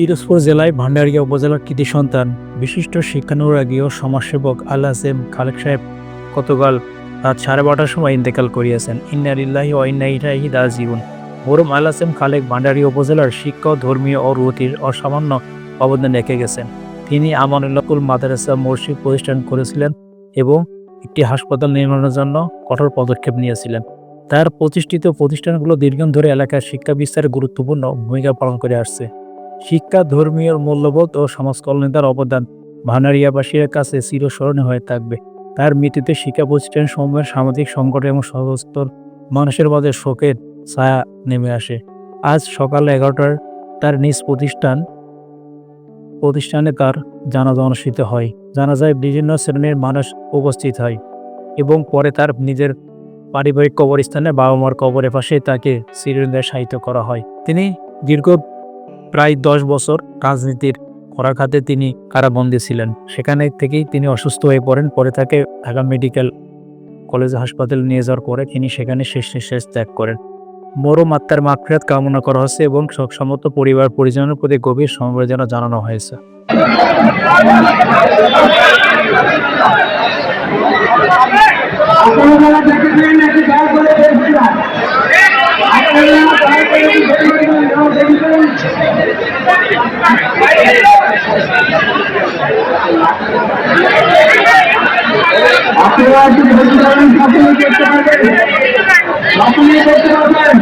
পিরোজপুর জেলায় ভান্ডারিয়া উপজেলার কৃতি সন্তান, বিশিষ্ট শিক্ষানুরাগী ও সমাজসেবক আল আসেম খালেক সাহেব গতকাল রাত সাড়ে বারোটার সময় ইন্তেকাল করিয়াছেন। ইন্নারিল্লাহি ও ইন্নাইরাহি দা জীবন মরুম আল আসেম খালেক ভান্ডারিয়া উপজেলার শিক্ষা, ধর্মীয় ও রুতির অসামান্য অবদান রেখে গেছেন। তিনি আমানুল্লাকুল মাদ্রাসা মসজিদ প্রতিষ্ঠান করেছিলেন এবং একটি হাসপাতাল নির্মাণের জন্য কঠোর পদক্ষেপ নিয়েছিলেন। তার প্রতিষ্ঠিত প্রতিষ্ঠানগুলো দীর্ঘদিন ধরে এলাকার শিক্ষা বিস্তারে গুরুত্বপূর্ণ ভূমিকা পালন করে আসছে। শিক্ষা, ধর্মীয় মূল্যবোধ ও সমাজ কল্যাণে তার অবদান ভানারিয়াবাসীর কাছে চিরস্মরণীয় হয়ে থাকবে। তার মৃত্যুতে শিক্ষা প্রতিষ্ঠান সমূহের সামাজিক সংকট এবং সহস্তর মানুষের মাঝে শোকের ছায়া নেমে আসে। আজ সকাল এগারোটার তার নিজ প্রতিষ্ঠান প্রতিষ্ঠানে তার জানাজা অনুষ্ঠিত হয়। জানাজায় বিভিন্ন শ্রেণির মানুষ উপস্থিত হয় এবং পরে তার নিজের পারিবারিক কবরস্থানে বাবা মার কবরের পাশে তাকে চিরদিনের সাহিত্য করা হয়। তিনি দীর্ঘ প্রায় দশ বছর রাজনীতির করা খাতে তিনি কারাবন্দি ছিলেন। সেখানে থেকেই তিনি অসুস্থ হয়ে পড়েন। পরে তাকে ঢাকা মেডিকেল কলেজ হাসপাতালে নিয়ে যাওয়ার পরে তিনি সেখানে শেষ নিঃশ্বাস ত্যাগ করেন। মরম আত্মার মাকফিরাত কামনা করা হয়েছে এবং সমস্ত পরিবার পরিজনের প্রতি গভীর সমবেদনা জানানো হয়েছে। আপনারা একটু পারেন সকলে দেখতে পারবেন।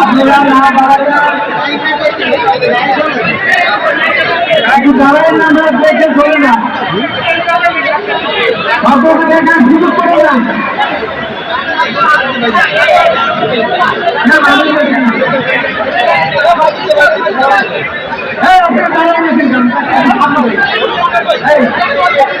আপনারা না দাঁড়ায় না আমরা দেখে করি না অপর দেখার সুযোগ করি না Hey!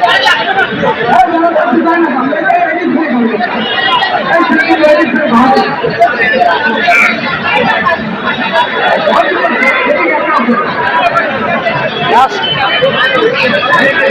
Yes.